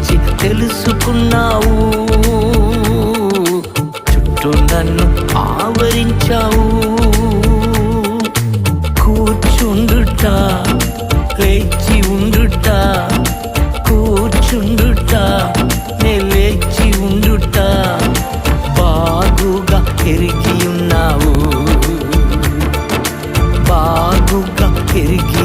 గురించి తెలుసుకున్నావు. చుట్టూ నన్ను ఆవరించావు. కూర్చుండుట లేచి ఉండుట కూర్చుండుట నే లేచి ఉండుట బాగుగా ఎరిగి ఉన్నావు. బాగుగా ఎరిగి